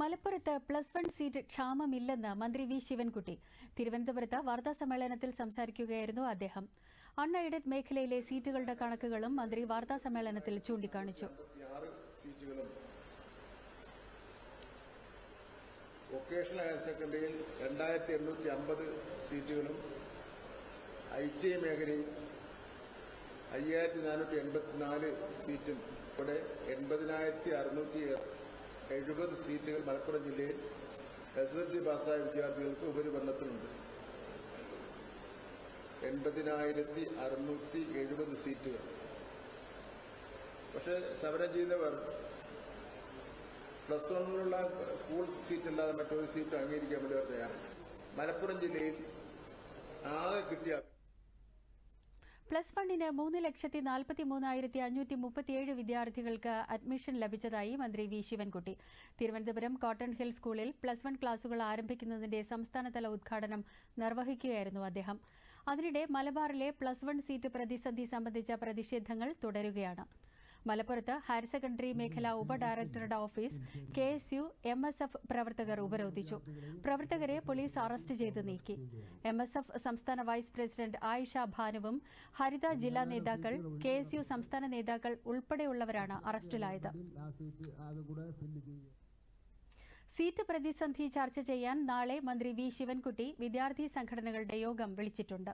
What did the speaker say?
മലപ്പുറത്ത് plus one seat ക്ഷാമമില്ലെന്ന് മന്ത്രി V Sivankutty. തിരുവനന്തപുരത്ത് വാർത്താസമ്മേളനത്തിൽ സംസാരിക്കുകയായിരുന്നു അദ്ദേഹം. അൺഎയ്ഡഡ് മേഖലയിലെ സീറ്റുകളുടെ കണക്കുകളും മന്ത്രി വാർത്താ സമ്മേളനത്തിൽ ചൂണ്ടിക്കാണിച്ചു. വൊക്കേഷണൽ ഹയർ സെക്കൻഡറിയിൽ രണ്ടായിരത്തി എണ്ണൂറ്റി അമ്പത് സീറ്റുകളും ഐ ടി ഐ മേഖലയിൽ അയ്യായിരത്തി നാനൂറ്റി എൺപത്തിനാല് സീറ്റും. ഇവിടെ എൺപതിനായിരത്തി അറുന്നൂറ്റി എഴുപത് സീറ്റുകൾ മലപ്പുറം ജില്ലയിൽ എസ് എസ് സി പാസ്സായ വിദ്യാർത്ഥികൾക്ക് ഉപരിപഠനത്തിനുണ്ട്. എൺപതിനായിരത്തി അറുന്നൂറ്റി എഴുപത് സീറ്റുകൾ. പക്ഷെ സമരം ചെയ്തവർ പ്ലസ് വണ്ണിലുള്ള സ്കൂൾ സീറ്റല്ലാതെ മറ്റൊരു സീറ്റ് അംഗീകരിക്കാൻ വേണ്ടി അവർ തയ്യാറാണ്. മലപ്പുറം ജില്ലയിൽ ആകെ കിട്ടിയ പ്ലസ് വണ്ണിന് മൂന്ന് ലക്ഷത്തി നാൽപ്പത്തി മൂന്നായിരത്തി അഞ്ഞൂറ്റി മുപ്പത്തിയേഴ് വിദ്യാർത്ഥികൾക്ക് അഡ്മിഷൻ ലഭിച്ചതായി മന്ത്രി V Sivankutty. Thiruvananthapuram cotton hill സ്കൂളിൽ പ്ലസ് വൺ ക്ലാസുകൾ ആരംഭിക്കുന്നതിന്റെ സംസ്ഥാനതല ഉദ്ഘാടനം നിർവഹിക്കുകയായിരുന്നു അദ്ദേഹം. അതിനിടെ മലബാറിലെ പ്ലസ് വൺ സീറ്റ് പ്രതിസന്ധി സംബന്ധിച്ച പ്രതിഷേധങ്ങൾ തുടരുകയാണ്. മലപ്പുറത്ത് ഹയർ സെക്കൻഡറി മേഖലാ ഉപ ഡയറക്ടറുടെ office K S U M S F പ്രവർത്തകർ ഉപരോധിച്ചു. പ്രവർത്തകരെ പോലീസ് അറസ്റ്റ് ചെയ്ത് നീക്കി. എം എസ് എഫ് സംസ്ഥാന വൈസ് പ്രസിഡന്റ് ആയിഷ ഭാനുവും ഹരിത ജില്ലാ നേതാക്കൾ കെ എസ് യു സംസ്ഥാന നേതാക്കൾ ഉൾപ്പെടെയുള്ളവരാണ് അറസ്റ്റിലായത്. സീറ്റ് പ്രതിസന്ധി ചർച്ച ചെയ്യാൻ നാളെ മന്ത്രി വി ശിവൻകുട്ടി വിദ്യാർത്ഥി സംഘടനകളുടെ യോഗം വിളിച്ചിട്ടുണ്ട്.